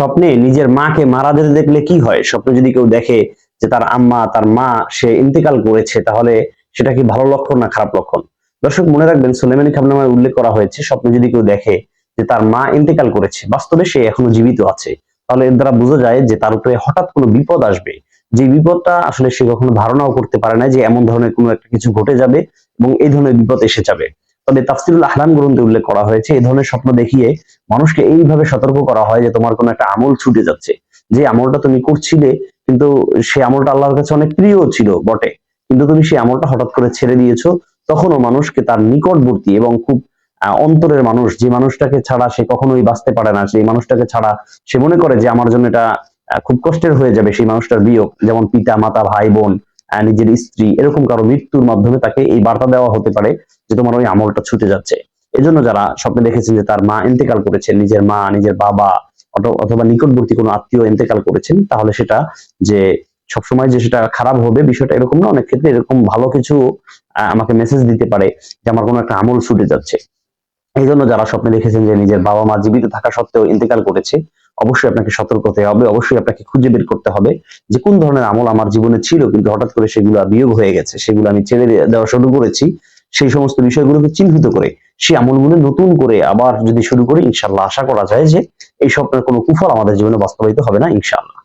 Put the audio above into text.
স্বপ্নে নিজের মাকে মারা যেতে দেখলে কি হয়? স্বপ্নে যদি কেউ দেখে যে তার আম্মা, তার মা, সে ইন্তেকাল করেছে, তাহলে সেটা কি ভালো লক্ষণ না খারাপ লক্ষণ? দর্শক, মনে রাখবেন সুলেমানি খাবনামায় উল্লেখ করা হয়েছে, স্বপ্নে যদি কেউ দেখে যে তার মা ইন্তেকাল করেছে, বাস্তবে সে এখনও জীবিত আছে, তাহলে এর দ্বারা বোঝা যায় যে তার উপরে হঠাৎ কোনো বিপদ আসবে। যে বিপদটা আসলে সে কখনো ধারণাও করতে পারে না যে এমন ধরনের কোনো একটা কিছু ঘটে যাবে এবং এই ধরনের বিপদ এসে যাবে। তবে তাফসিরুল আহলাম গ্রন্থে উল্লেখ করা হয়েছে এই ধরনের স্বপ্ন দেখিয়ে মানুষকে এইভাবে সতর্ক করা হয় যে তোমার কোনো একটা আমল ছুটে যাচ্ছে। যে আমলটা তুমি করছিলে, কিন্তু সেই আমলটা আল্লাহর কাছে অনেক প্রিয় ছিল বটে। কিন্তু তুমি সেই আমলটা হঠাৎ করে ছেড়ে দিয়েছ, তখনও মানুষকে তার নিকটবর্তী এবং খুব অন্তরের মানুষ, যে মানুষটাকে ছাড়া সে কখনোই বাঁচতে পারে না, সেই মানুষটাকে ছাড়া সে মনে করে যে আমার জন্য এটা খুব কষ্টের হয়ে যাবে সেই মানুষটার বিয়োগ। যেমন পিতা, মাতা, ভাই, বোন নিজের স্ত্রী, এরকম কারও মৃত্যুর মাধ্যমে তাকে এই বার্তা দেওয়া হতে পারে। যে তোমার ওই আমলটা ছুটে যাচ্ছে। এজন্য যারা স্বপ্নে দেখেছেন যে তার মা ইন্তেকাল করেছেন নিজের মা, নিজের বাবা অথবা নিকটবর্তী কোনো আত্মীয় ইন্তেকাল করেছেন, তাহলে সেটা যে সবসময় যে সেটা খারাপ হবে বিষয়টা এরকম না, অনেক ক্ষেত্রে এরকম ভালো কিছু আমাকে মেসেজ দিতে পারে যে আমার কোনো একটা আমল ছুটে যাচ্ছে। এই জন্য যারা স্বপ্নে দেখেছেন যে নিজের বাবা মা জীবিত থাকা সত্ত্বেও ইন্তেকাল করেছে, অবশ্যই আপনাকে সতর্ক হতে হবে, অবশ্যই আপনাকে খুঁজে বের করতে হবে যে কোন ধরনের আমল আমার জীবনে ছিল, কিন্তু হঠাৎ করে সেগুলো বিয়োগ হয়ে গেছে, সেগুলো আমি ছেড়ে দেওয়া শুরু করেছি। সেই সমস্ত বিষয়গুলোকে চিহ্নিত করে, সেই আমলগুলো নতুন করে আবার যদি শুরু করি ইনশাল্লাহ আশা করা যায় যে এই স্বপ্নের কোনো কুফল আমাদের জীবনে বাস্তবায়িত হবে না ইনশাল্লাহ